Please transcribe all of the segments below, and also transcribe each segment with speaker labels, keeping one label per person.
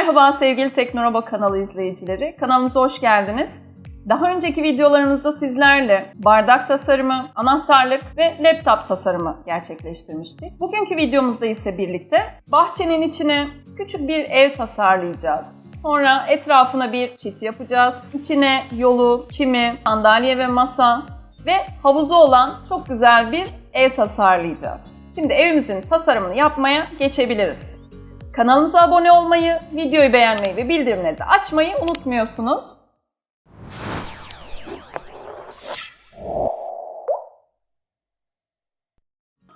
Speaker 1: Merhaba sevgili Teknoroba kanalı izleyicileri. Kanalımıza hoş geldiniz. Daha önceki videolarımızda sizlerle bardak tasarımı, anahtarlık ve laptop tasarımı gerçekleştirmiştik. Bugünkü videomuzda ise birlikte bahçenin içine küçük bir ev tasarlayacağız. Sonra etrafına bir çit yapacağız. İçine yolu, çimi, sandalye ve masa ve havuzu olan çok güzel bir ev tasarlayacağız. Şimdi evimizin tasarımını yapmaya geçebiliriz. Kanalımıza abone olmayı, videoyu beğenmeyi ve bildirimleri de açmayı unutmuyorsunuz.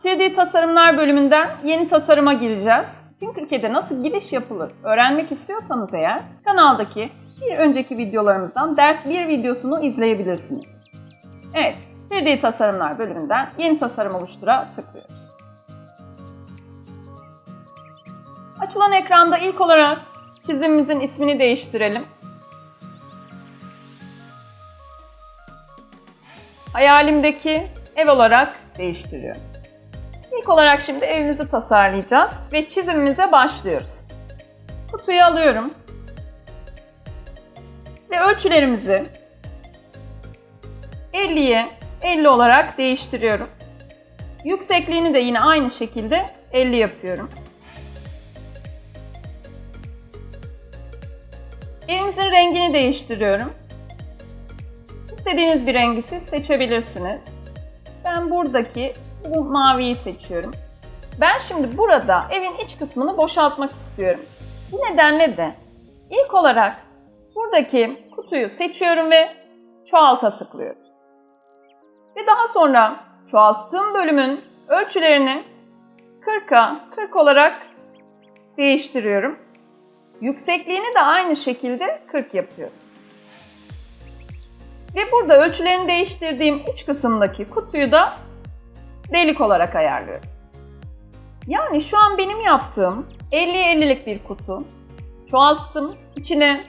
Speaker 1: ...3D tasarımlar bölümünden yeni tasarıma gireceğiz. Tinkercad'e nasıl giriş yapılır öğrenmek istiyorsanız eğer... ...kanaldaki bir önceki videolarımızdan ders 1 videosunu izleyebilirsiniz. Evet, 3D tasarımlar bölümünden yeni tasarım oluştura tıklıyoruz. Açılan ekranda ilk olarak çizimimizin ismini değiştirelim. Hayalimdeki ev olarak değiştiriyorum. İlk olarak şimdi evimizi tasarlayacağız ve çizimimize başlıyoruz. Kutuyu alıyorum ve ölçülerimizi 50'ye 50 olarak değiştiriyorum. Yüksekliğini de yine aynı şekilde 50 yapıyorum. Evimizin rengini değiştiriyorum. İstediğiniz bir rengi siz seçebilirsiniz. Ben buradaki bu maviyi seçiyorum. Ben şimdi burada evin iç kısmını boşaltmak istiyorum. Bu nedenle de ilk olarak buradaki kutuyu seçiyorum ve çoğalta tıklıyorum. Ve daha sonra çoğalttığım bölümün ölçülerini 40'a 40 olarak değiştiriyorum. Yüksekliğini de aynı şekilde 40 yapıyorum. Ve burada ölçülerini değiştirdiğim iç kısımdaki kutuyu da delik olarak ayarlıyorum. Yani şu an benim yaptığım 50'ye 50'lik bir kutu. Çoğalttım. içine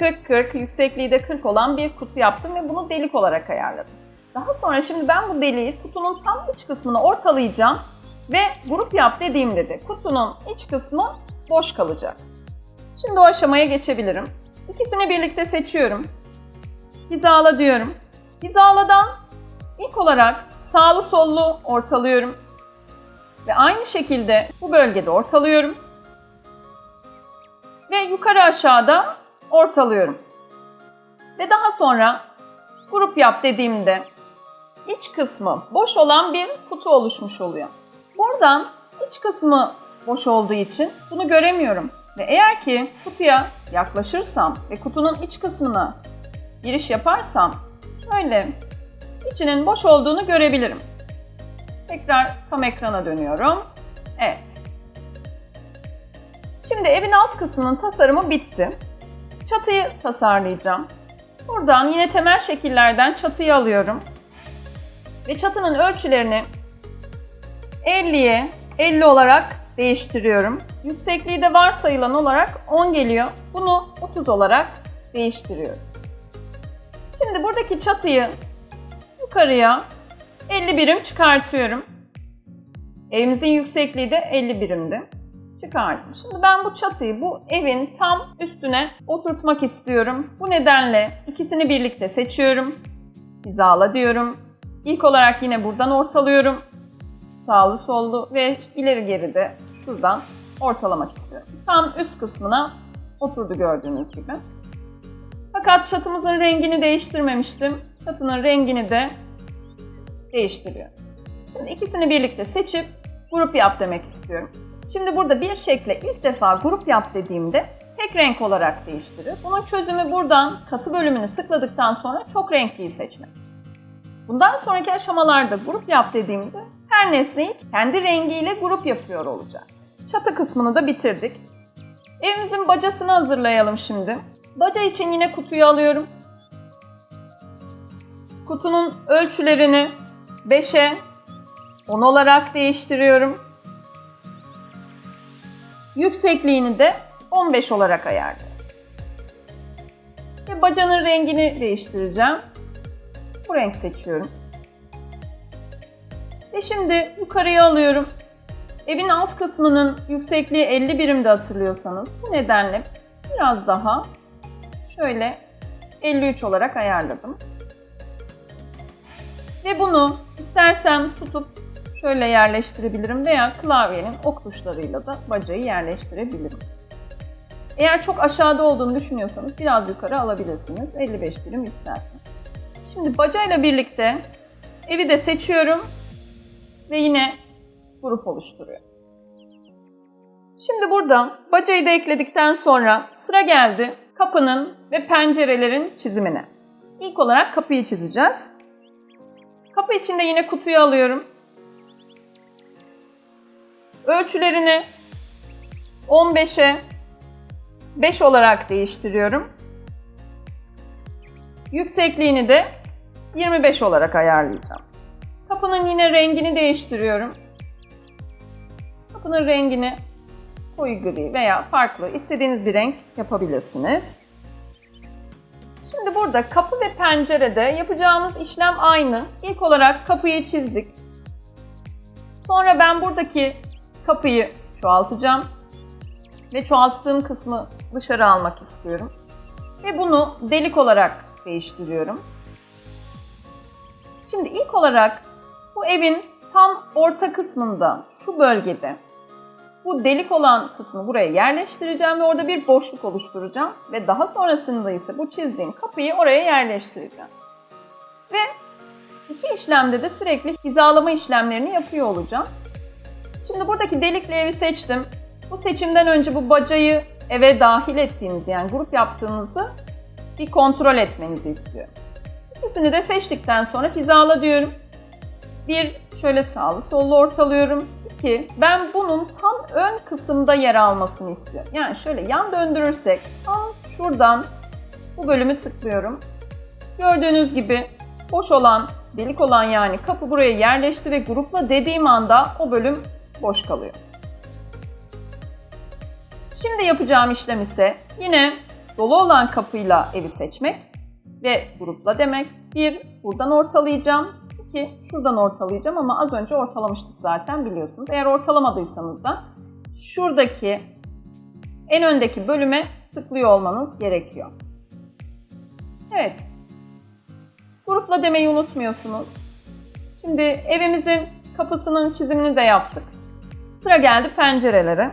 Speaker 1: 40-40, yüksekliği de 40 olan bir kutu yaptım ve bunu delik olarak ayarladım. Daha sonra şimdi ben bu deliği kutunun tam iç kısmına ortalayacağım ve grup yap dediğimde de kutunun iç kısmı boş kalacak. Şimdi o aşamaya geçebilirim. İkisini birlikte seçiyorum. Hizala diyorum. Hizaladan ilk olarak sağlı sollu ortalıyorum. Ve aynı şekilde bu bölgede ortalıyorum. Ve yukarı aşağıda ortalıyorum. Ve daha sonra grup yap dediğimde iç kısmı boş olan bir kutu oluşmuş oluyor. Buradan iç kısmı boş olduğu için bunu göremiyorum. Ve eğer ki kutuya yaklaşırsam ve kutunun iç kısmına giriş yaparsam şöyle içinin boş olduğunu görebilirim. Tekrar tam ekrana dönüyorum. Evet. Şimdi evin alt kısmının tasarımı bitti. Çatıyı tasarlayacağım. Buradan yine temel şekillerden çatıyı alıyorum. Ve çatının ölçülerini 50'ye 50 olarak değiştiriyorum. Yüksekliği de varsayılan olarak 10 geliyor. Bunu 30 olarak değiştiriyorum. Şimdi buradaki çatıyı yukarıya 50 birim çıkartıyorum. Evimizin yüksekliği de 50 birimdi. Çıkardım. Şimdi ben bu çatıyı bu evin tam üstüne oturtmak istiyorum. Bu nedenle ikisini birlikte seçiyorum. Hizala diyorum. İlk olarak yine buradan ortalıyorum. Sağlı sollu ve ileri geri de şuradan ortalamak istiyorum. Tam üst kısmına oturdu gördüğünüz gibi. Fakat çatımızın rengini değiştirmemiştim. Çatının rengini de değiştiriyorum. Şimdi ikisini birlikte seçip grup yap demek istiyorum. Şimdi burada bir şekle ilk defa grup yap dediğimde tek renk olarak değiştirir. Bunun çözümü buradan katı bölümünü tıkladıktan sonra çok renkliyi seçmek. Bundan sonraki aşamalarda grup yap dediğimde her nesneyi kendi rengiyle grup yapıyor olacak. Çatı kısmını da bitirdik. Evimizin bacasını hazırlayalım şimdi. Baca için yine kutuyu alıyorum. Kutunun ölçülerini 5'e 10 olarak değiştiriyorum. Yüksekliğini de 15 olarak ayarlıyorum. Ve bacanın rengini değiştireceğim. Bu renk seçiyorum. Ve şimdi yukarıya alıyorum. Evin alt kısmının yüksekliği 50 birimde hatırlıyorsanız bu nedenle biraz daha şöyle 53 olarak ayarladım. Ve bunu istersen tutup şöyle yerleştirebilirim veya klavyenin ok tuşlarıyla da bacayı yerleştirebilirim. Eğer çok aşağıda olduğunu düşünüyorsanız biraz yukarı alabilirsiniz. 55 birim yükseltme. Şimdi bacayla birlikte evi de seçiyorum ve yine grup oluşturuyorum. Şimdi burada bacayı da ekledikten sonra sıra geldi kapının ve pencerelerin çizimine. İlk olarak kapıyı çizeceğiz. Kapı içinde yine kutuyu alıyorum. Ölçülerini 15'e 5 olarak değiştiriyorum. Yüksekliğini de 25 olarak ayarlayacağım. Kapının yine rengini değiştiriyorum. Kapının rengini koyu gri veya farklı istediğiniz bir renk yapabilirsiniz. Şimdi burada kapı ve pencerede yapacağımız işlem aynı. İlk olarak kapıyı çizdik. Sonra ben buradaki kapıyı çoğaltacağım. Ve çoğalttığım kısmı dışarı almak istiyorum. Ve bunu delik olarak değiştiriyorum. Şimdi ilk olarak bu evin tam orta kısmında, şu bölgede bu delik olan kısmı buraya yerleştireceğim ve orada bir boşluk oluşturacağım. Ve daha sonrasında ise bu çizdiğim kapıyı oraya yerleştireceğim. Ve iki işlemde de sürekli hizalama işlemlerini yapıyor olacağım. Şimdi buradaki delikli evi seçtim. Bu seçimden önce bu bacayı eve dahil ettiğiniz yani grup yaptığınızı bir kontrol etmenizi istiyorum. İkisini de seçtikten sonra hizala diyorum. Bir şöyle sağlı sollu ortalıyorum. İki ben bunun tam ön kısımda yer almasını istiyorum. Yani şöyle yan döndürürsek tam şuradan bu bölümü tıklıyorum. Gördüğünüz gibi boş olan, delik olan yani kapı buraya yerleşti ve grupla dediğim anda o bölüm boş kalıyor. Şimdi yapacağım işlem ise yine dolu olan kapıyla evi seçmek ve grupla demek. Bir, buradan ortalayacağım. İki, şuradan ortalayacağım ama az önce ortalamıştık zaten biliyorsunuz. Eğer ortalamadıysanız da şuradaki en öndeki bölüme tıklıyor olmanız gerekiyor. Evet. Grupla demeyi unutmuyorsunuz. Şimdi evimizin kapısının çizimini de yaptık. Sıra geldi pencerelere.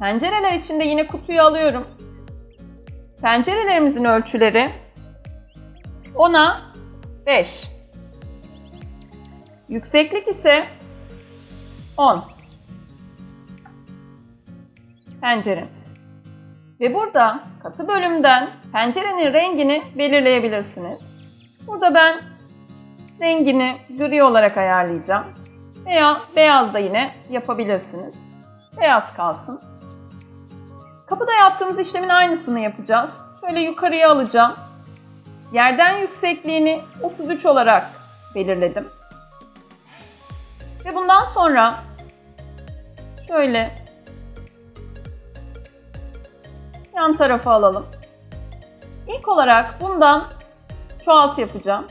Speaker 1: Pencereler için de yine kutuyu alıyorum. Pencerelerimizin ölçüleri 10'a 5. Yükseklik ise 10. Penceremiz. Ve burada katı bölümden pencerenin rengini belirleyebilirsiniz. Burada ben rengini gri olarak ayarlayacağım. Veya beyaz da yine yapabilirsiniz. Beyaz kalsın. Kapıda yaptığımız işlemin aynısını yapacağız. Şöyle yukarıya alacağım. Yerden yüksekliğini 33 olarak belirledim. Ve bundan sonra şöyle yan tarafa alalım. İlk olarak bundan çoğaltı yapacağım.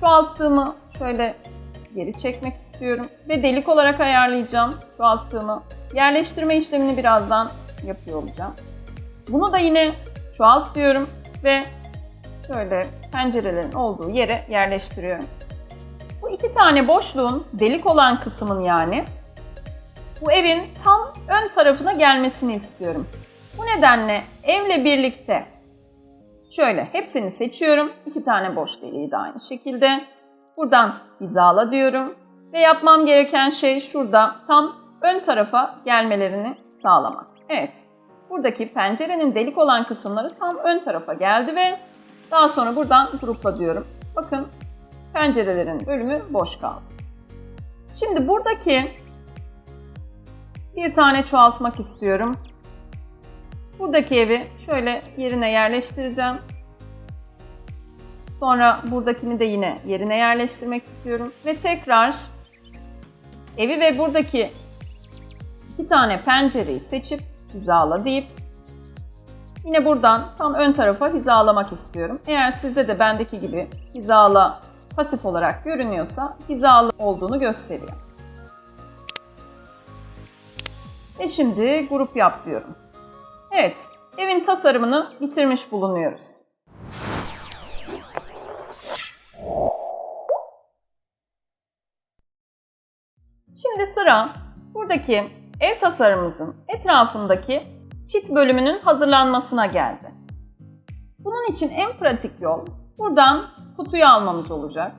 Speaker 1: Çoğalttığımı şöyle geri çekmek istiyorum ve delik olarak ayarlayacağım çoğalttığımı. Yerleştirme işlemini birazdan yapıyor olacağım. Bunu da yine çoğalt diyorum ve şöyle pencerelerin olduğu yere yerleştiriyorum. İki tane boşluğun delik olan kısmın yani bu evin tam ön tarafına gelmesini istiyorum. Bu nedenle evle birlikte şöyle hepsini seçiyorum. İki tane boş deliği de aynı şekilde. Buradan hizala diyorum ve yapmam gereken şey şurada tam ön tarafa gelmelerini sağlamak. Evet, buradaki pencerenin delik olan kısımları tam ön tarafa geldi ve daha sonra buradan grupla diyorum. Bakın pencerelerin bölümü boş kaldı. Şimdi buradaki bir tane çoğaltmak istiyorum. Buradaki evi şöyle yerine yerleştireceğim. Sonra buradakini de yine yerine yerleştirmek istiyorum. Ve tekrar evi ve buradaki iki tane pencereyi seçip hizala deyip yine buradan tam ön tarafa hizalamak istiyorum. Eğer sizde de bendeki gibi hizala pasif olarak görünüyorsa hizalı olduğunu gösteriyor. Ve şimdi grup yap diyorum. Evet, evin tasarımını bitirmiş bulunuyoruz. Şimdi sıra buradaki ev tasarımımızın etrafındaki çit bölümünün hazırlanmasına geldi. Bunun için en pratik yol buradan kutuyu almamız olacak.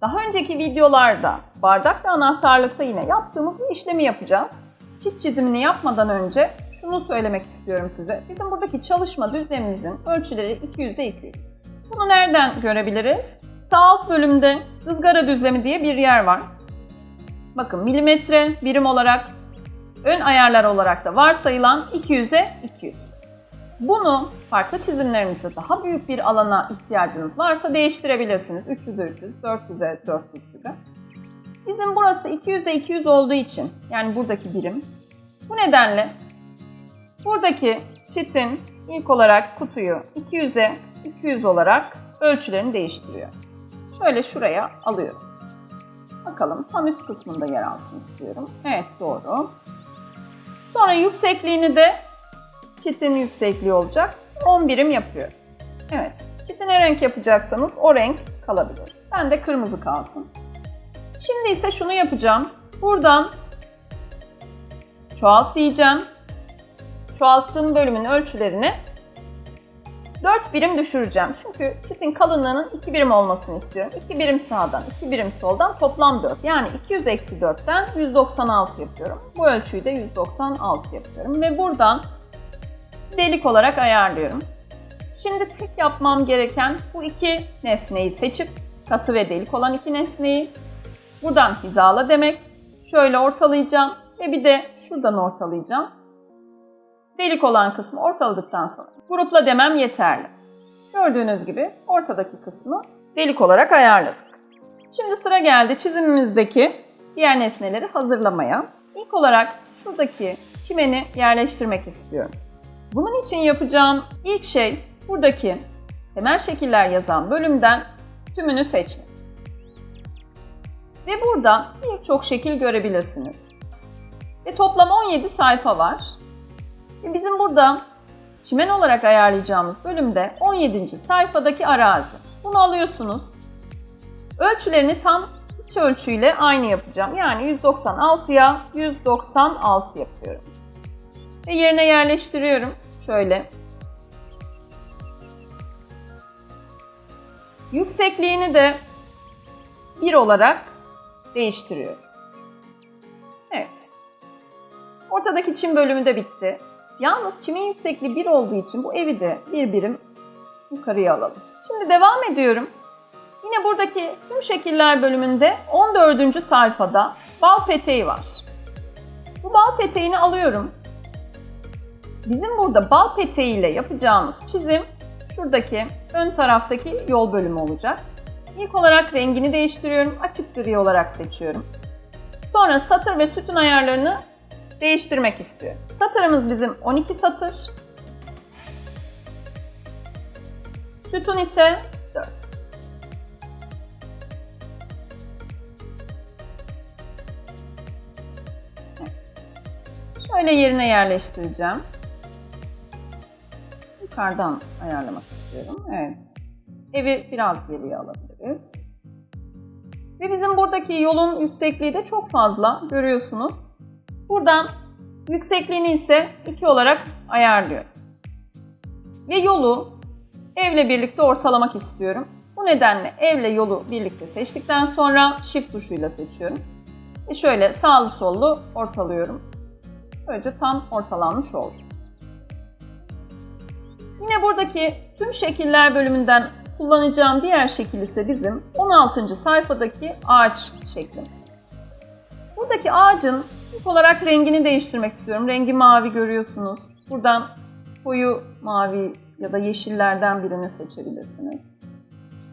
Speaker 1: Daha önceki videolarda bardak ve anahtarlıkta yine yaptığımız bir işlemi yapacağız. Çit çizimini yapmadan önce şunu söylemek istiyorum size. Bizim buradaki çalışma düzlemimizin ölçüleri 200'e 200. Bunu nereden görebiliriz? Sağ alt bölümde ızgara düzlemi diye bir yer var. Bakın milimetre birim olarak, ön ayarlar olarak da varsayılan 200'e 200. Bunu farklı çizimlerimizde daha büyük bir alana ihtiyacınız varsa değiştirebilirsiniz. 300'e 300, 400'e 400 gibi. Bizim burası 200'e 200 olduğu için yani buradaki birim. Bu nedenle buradaki çitin ilk olarak kutuyu 200'e 200 olarak ölçülerini değiştiriyor. Şöyle şuraya alıyorum. Bakalım tam üst kısmında yer alsın istiyorum. Evet doğru. Sonra yüksekliğini de çitin yüksekliği olacak. 10 birim yapıyor. Evet. Çiti ne renk yapacaksanız o renk kalabilir. Ben de kırmızı kalsın. Şimdi ise şunu yapacağım. Buradan çoğalt diyeceğim. Çoğalttığım bölümün ölçülerini 4 birim düşüreceğim. Çünkü çitin kalınlığının 2 birim olmasını istiyorum. 2 birim sağdan, 2 birim soldan toplam 4. Yani 200 eksi 4'ten 196 yapıyorum. Bu ölçüyü de 196 yapıyorum. Ve buradan delik olarak ayarlıyorum. Şimdi tek yapmam gereken bu iki nesneyi seçip katı ve delik olan iki nesneyi buradan hizala demek. Şöyle ortalayacağım ve bir de şuradan ortalayacağım. Delik olan kısmı ortaladıktan sonra grupla demem yeterli. Gördüğünüz gibi ortadaki kısmı delik olarak ayarladık. Şimdi sıra geldi çizimimizdeki diğer nesneleri hazırlamaya. İlk olarak şuradaki çimeni yerleştirmek istiyorum. Bunun için yapacağım ilk şey buradaki temel şekiller yazan bölümden tümünü seçmek. Ve burada birçok şekil görebilirsiniz. Ve toplam 17 sayfa var. Ve bizim burada çimen olarak ayarlayacağımız bölümde 17. sayfadaki arazi. Bunu alıyorsunuz. Ölçülerini tam iç ölçüyle aynı yapacağım. Yani 196'ya 196 yapıyorum. Ve yerine yerleştiriyorum. Şöyle. Yüksekliğini de 1 olarak değiştiriyorum. Evet. Ortadaki çim bölümü de bitti. Yalnız çimin yüksekliği 1 olduğu için bu evi de bir birim yukarıya alalım. Şimdi devam ediyorum. Yine buradaki tüm şekiller bölümünde 14. sayfada bal peteği var. Bu bal peteğini alıyorum. Bizim burada bal peteği ile yapacağımız çizim şuradaki ön taraftaki yol bölümü olacak. İlk olarak rengini değiştiriyorum. Açık gri olarak seçiyorum. Sonra satır ve sütun ayarlarını değiştirmek istiyorum. Satırımız bizim 12 satır. Sütun ise 4. Şöyle yerine yerleştireceğim. Yukarıdan ayarlamak istiyorum. Evet. Evi biraz geriye alabiliriz. Ve bizim buradaki yolun yüksekliği de çok fazla görüyorsunuz. Buradan yüksekliğini ise 2 olarak ayarlıyorum. Ve yolu evle birlikte ortalamak istiyorum. Bu nedenle evle yolu birlikte seçtikten sonra shift tuşuyla seçiyorum. Ve şöyle sağlı sollu ortalıyorum. Böylece tam ortalanmış oldu. Yine buradaki tüm şekiller bölümünden kullanacağım diğer şekil ise bizim 16. sayfadaki ağaç şeklimiz. Buradaki ağacın ilk olarak rengini değiştirmek istiyorum. Rengi mavi görüyorsunuz. Buradan koyu mavi ya da yeşillerden birini seçebilirsiniz.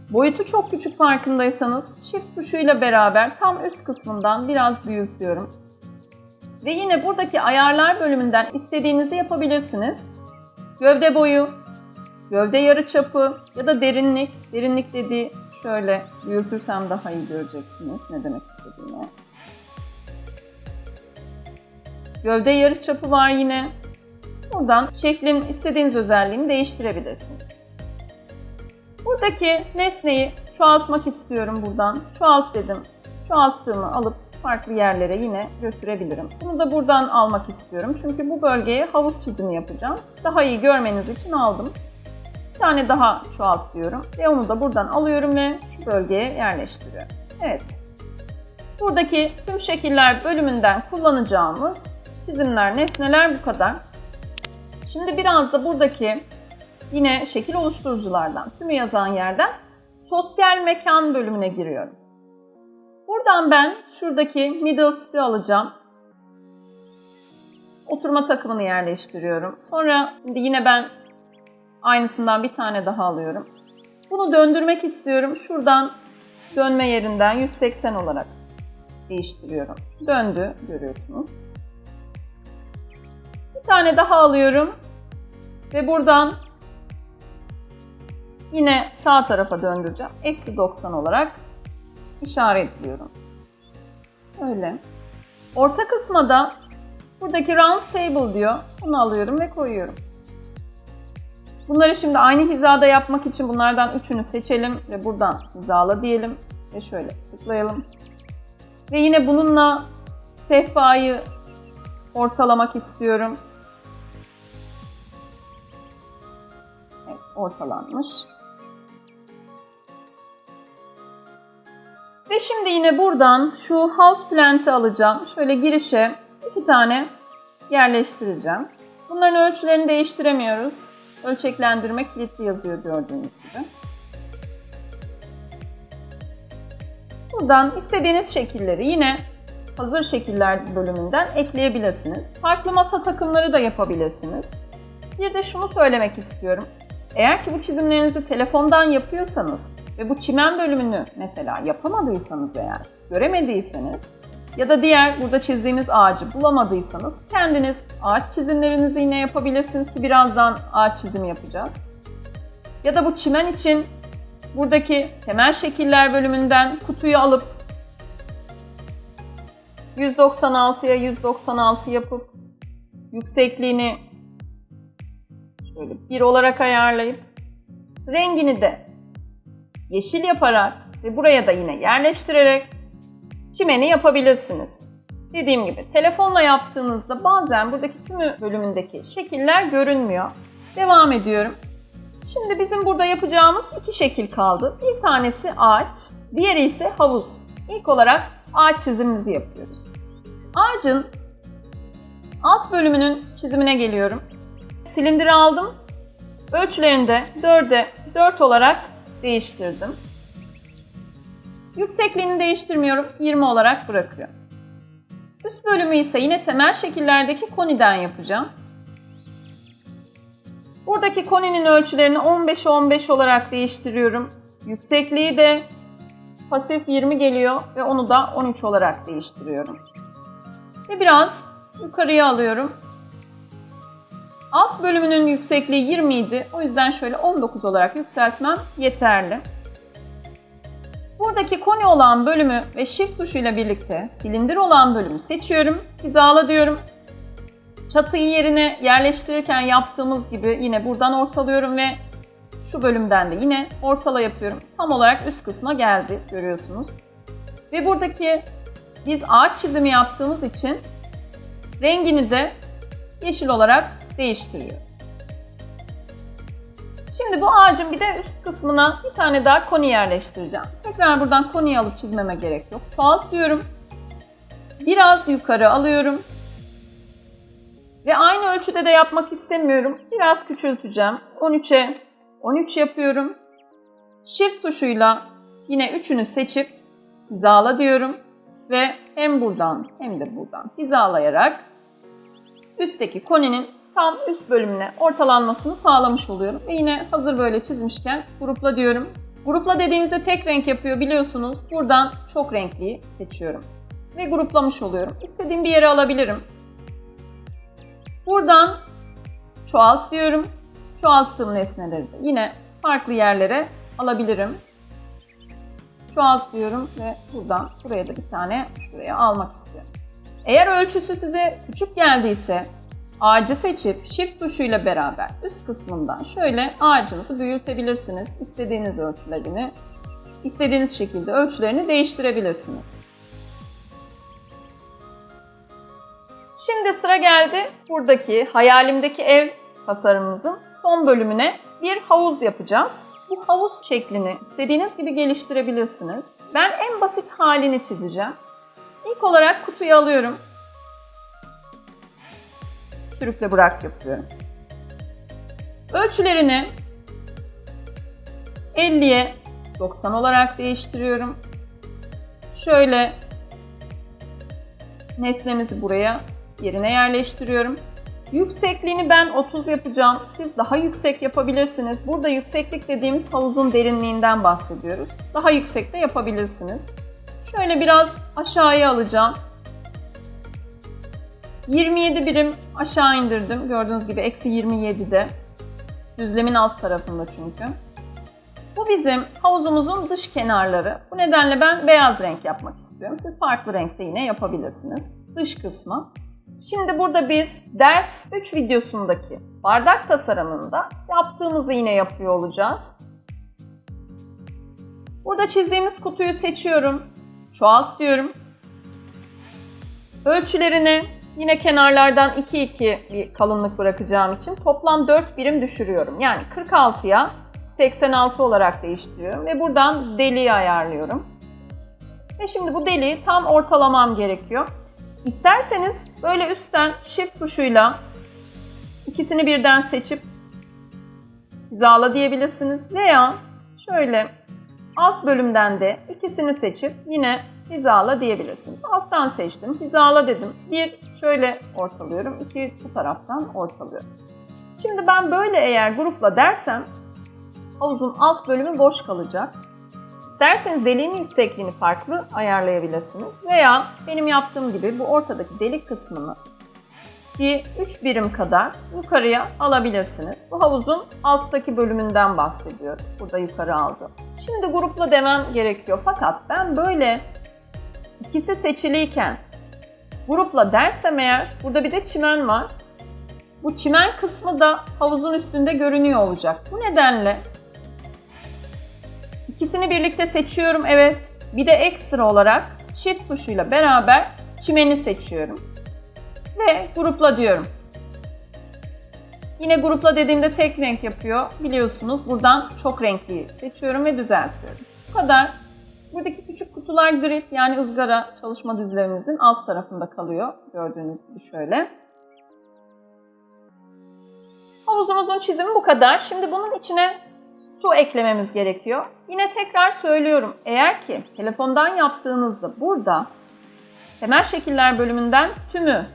Speaker 1: Boyutu çok küçük farkındaysanız Shift tuşuyla beraber tam üst kısmından biraz büyütüyorum. Ve yine buradaki ayarlar bölümünden istediğinizi yapabilirsiniz. Gövde boyu, gövde yarıçapı ya da derinlik. Derinlik dediği şöyle büyütürsem daha iyi göreceksiniz ne demek istediğimi. Gövde yarıçapı var yine. Buradan şeklin istediğiniz özelliğini değiştirebilirsiniz. Buradaki nesneyi çoğaltmak istiyorum buradan. Çoğalt dedim. Çoğalttığımı alıp farklı yerlere yine götürebilirim. Bunu da buradan almak istiyorum. Çünkü bu bölgeye havuz çizimi yapacağım. Daha iyi görmeniz için aldım. Bir tane daha çoğalt diyorum. Ve onu da buradan alıyorum ve şu bölgeye yerleştiriyorum. Evet. Buradaki tüm şekiller bölümünden kullanacağımız çizimler, nesneler bu kadar. Şimdi biraz da buradaki yine şekil oluşturuculardan, tümü yazan yerden sosyal mekan bölümüne giriyorum. Buradan ben şuradaki middle seat'i alacağım. Oturma takımını yerleştiriyorum. Sonra şimdi yine ben aynısından bir tane daha alıyorum. Bunu döndürmek istiyorum. Şuradan dönme yerinden 180 olarak değiştiriyorum. Döndü görüyorsunuz. Bir tane daha alıyorum. Ve buradan yine sağ tarafa döndüreceğim. Eksi 90 olarak işaretliyorum. Öyle. Orta kısma da buradaki round table diyor. Bunu alıyorum ve koyuyorum. Bunları şimdi aynı hizada yapmak için bunlardan üçünü seçelim ve buradan hizala diyelim ve şöyle tıklayalım. Ve yine bununla sehpayı ortalamak istiyorum. Evet, ortalanmış. Ve şimdi yine buradan şu house plant'i alacağım. Şöyle girişe iki tane yerleştireceğim. Bunların ölçülerini değiştiremiyoruz. Ölçeklendirme kilitli yazıyor gördüğünüz gibi. Buradan istediğiniz şekilleri yine hazır şekiller bölümünden ekleyebilirsiniz. Farklı masa takımları da yapabilirsiniz. Bir de şunu söylemek istiyorum. Eğer ki bu çizimlerinizi telefondan yapıyorsanız ve bu çimen bölümünü mesela yapamadıysanız eğer, göremediyseniz ya da diğer burada çizdiğimiz ağacı bulamadıysanız kendiniz ağaç çizimlerinizi yine yapabilirsiniz ki birazdan ağaç çizimi yapacağız. Ya da bu çimen için buradaki temel şekiller bölümünden kutuyu alıp 196'ya 196 yapıp yüksekliğini şöyle 1 olarak ayarlayıp rengini de yeşil yaparak ve buraya da yine yerleştirerek çimeni yapabilirsiniz. Dediğim gibi telefonla yaptığınızda bazen buradaki tümü bölümündeki şekiller görünmüyor. Devam ediyorum. Şimdi bizim burada yapacağımız iki şekil kaldı. Bir tanesi ağaç, diğeri ise havuz. İlk olarak ağaç çizimimizi yapıyoruz. Ağacın alt bölümünün çizimine geliyorum. Silindiri aldım. Ölçülerini de 4'e 4 olarak değiştirdim. Yüksekliğini değiştirmiyorum. 20 olarak bırakıyorum. Üst bölümü ise yine temel şekillerdeki koniden yapacağım. Buradaki koninin ölçülerini 15'e 15 olarak değiştiriyorum. Yüksekliği de pasif 20 geliyor ve onu da 13 olarak değiştiriyorum. Ve biraz yukarıya alıyorum. Alt bölümünün yüksekliği 20 idi. O yüzden şöyle 19 olarak yükseltmem yeterli. Buradaki koni olan bölümü ve shift tuşuyla birlikte silindir olan bölümü seçiyorum. Hizala diyorum. Çatıyı yerine yerleştirirken yaptığımız gibi yine buradan ortalıyorum ve şu bölümden de yine ortala yapıyorum. Tam olarak üst kısma geldi görüyorsunuz. Ve buradaki biz ağaç çizimi yaptığımız için rengini de yeşil olarak değiştiriyor. Şimdi bu ağacın bir de üst kısmına bir tane daha koni yerleştireceğim. Tekrar buradan koniyi alıp çizmeme gerek yok. Çoğalt diyorum. Biraz yukarı alıyorum. Ve aynı ölçüde de yapmak istemiyorum. Biraz küçülteceğim. 13'e 13 yapıyorum. Shift tuşuyla yine üçünü seçip hizala diyorum. Ve hem buradan hem de buradan hizalayarak üstteki koninin tam üst bölümüne ortalanmasını sağlamış oluyorum. Ve yine hazır böyle çizmişken grupla diyorum. Grupla dediğimizde tek renk yapıyor biliyorsunuz. Buradan çok renkliyi seçiyorum. Ve gruplamış oluyorum. İstediğim bir yere alabilirim. Buradan çoğalt diyorum. Çoğalttığım nesneleri de yine farklı yerlere alabilirim. Çoğalt diyorum ve buradan buraya da bir tane şuraya almak istiyorum. Eğer ölçüsü size küçük geldiyse ağacı seçip Shift tuşuyla beraber üst kısmından şöyle ağacınızı büyütebilirsiniz. İstediğiniz ölçülerini, istediğiniz şekilde ölçülerini değiştirebilirsiniz. Şimdi sıra geldi buradaki hayalimdeki ev tasarımımızın son bölümüne bir havuz yapacağız. Bu havuz şeklini istediğiniz gibi geliştirebilirsiniz. Ben en basit halini çizeceğim. İlk olarak kutuyu alıyorum. Sürükle bırak yapıyorum. Ölçülerini 50'ye 90 olarak değiştiriyorum. Şöyle nesnemizi buraya yerine yerleştiriyorum. Yüksekliğini ben 30 yapacağım. Siz daha yüksek yapabilirsiniz. Burada yükseklik dediğimiz havuzun derinliğinden bahsediyoruz. Daha yüksek de yapabilirsiniz. Şöyle biraz aşağıya alacağım. 27 birim aşağı indirdim. Gördüğünüz gibi eksi 27'de. Düzlemin alt tarafında çünkü. Bu bizim havuzumuzun dış kenarları. Bu nedenle ben beyaz renk yapmak istiyorum. Siz farklı renkte yine yapabilirsiniz. Dış kısmı. Şimdi burada biz ders 3 videosundaki bardak tasarımında yaptığımızı yine yapıyor olacağız. Burada çizdiğimiz kutuyu seçiyorum. Çoğalt diyorum. Ölçülerini yine kenarlardan 2-2 bir kalınlık bırakacağım için toplam 4 birim düşürüyorum. Yani 46'ya 86 olarak değiştiriyorum ve buradan deliği ayarlıyorum. Ve şimdi bu deliği tam ortalamam gerekiyor. İsterseniz böyle üstten shift tuşuyla ikisini birden seçip hizala diyebilirsiniz veya şöyle alt bölümden de ikisini seçip yine hizala diyebilirsiniz. Alttan seçtim, hizala dedim. Bir şöyle ortalıyorum, iki bu taraftan ortalıyorum. Şimdi ben böyle eğer grupla dersem havuzun alt bölümü boş kalacak. İsterseniz deliğin yüksekliğini farklı ayarlayabilirsiniz. Veya benim yaptığım gibi bu ortadaki delik kısmını bir 3 birim kadar yukarıya alabilirsiniz. Bu havuzun alttaki bölümünden bahsediyorum. Burada yukarı aldım. Şimdi grupla demem gerekiyor. Fakat ben böyle ikisi seçiliyken grupla dersem eğer burada bir de çimen var. Bu çimen kısmı da havuzun üstünde görünüyor olacak. Bu nedenle İkisini birlikte seçiyorum evet. Bir de ekstra olarak Shift tuşuyla beraber çimeni seçiyorum. Ve grupla diyorum. Yine grupla dediğimde tek renk yapıyor. Biliyorsunuz buradan çok renkli seçiyorum ve düzeltiyorum. Bu kadar. Buradaki küçük kutular grid yani ızgara çalışma düzlemimizin alt tarafında kalıyor. Gördüğünüz gibi şöyle. Havuzumuzun çizimi bu kadar. Şimdi bunun içine su eklememiz gerekiyor. Yine tekrar söylüyorum. Eğer ki telefondan yaptığınızda burada temel şekiller bölümünden tümü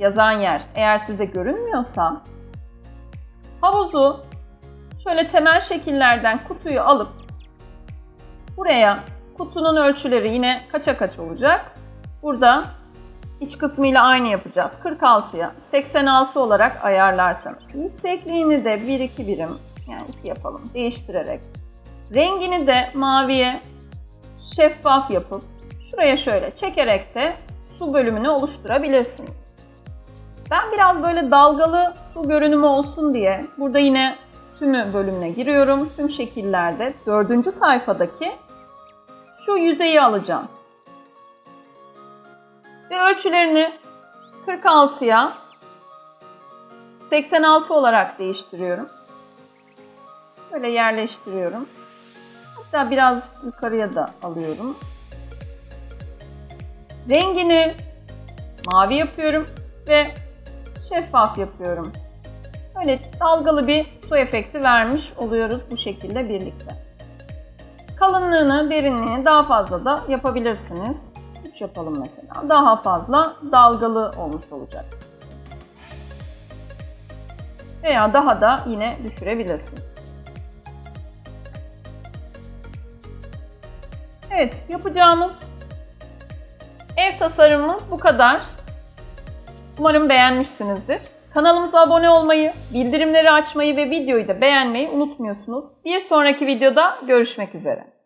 Speaker 1: yazan yer eğer size görünmüyorsa havuzu şöyle temel şekillerden kutuyu alıp buraya kutunun ölçüleri yine kaça kaç olacak? Burada iç kısmıyla aynı yapacağız. 46'ya 86 olarak ayarlarsanız yüksekliğini de 1-2 birim yani iki yapalım değiştirerek. Rengini de maviye şeffaf yapıp şuraya şöyle çekerek de su bölümünü oluşturabilirsiniz. Ben biraz böyle dalgalı su görünümü olsun diye burada yine tümü bölümüne giriyorum. Tüm şekillerde dördüncü sayfadaki şu yüzeyi alacağım. Ve ölçülerini 46'ya 86 olarak değiştiriyorum. Böyle yerleştiriyorum. Hatta biraz yukarıya da alıyorum. Rengini mavi yapıyorum ve şeffaf yapıyorum. Böyle dalgalı bir su efekti vermiş oluyoruz bu şekilde birlikte. Kalınlığını, derinliğini daha fazla da yapabilirsiniz. 3 yapalım mesela. Daha fazla dalgalı olmuş olacak. Veya daha da yine düşürebilirsiniz. Evet, yapacağımız ev tasarımımız bu kadar. Umarım beğenmişsinizdir. Kanalımıza abone olmayı, bildirimleri açmayı ve videoyu da beğenmeyi unutmuyorsunuz. Bir sonraki videoda görüşmek üzere.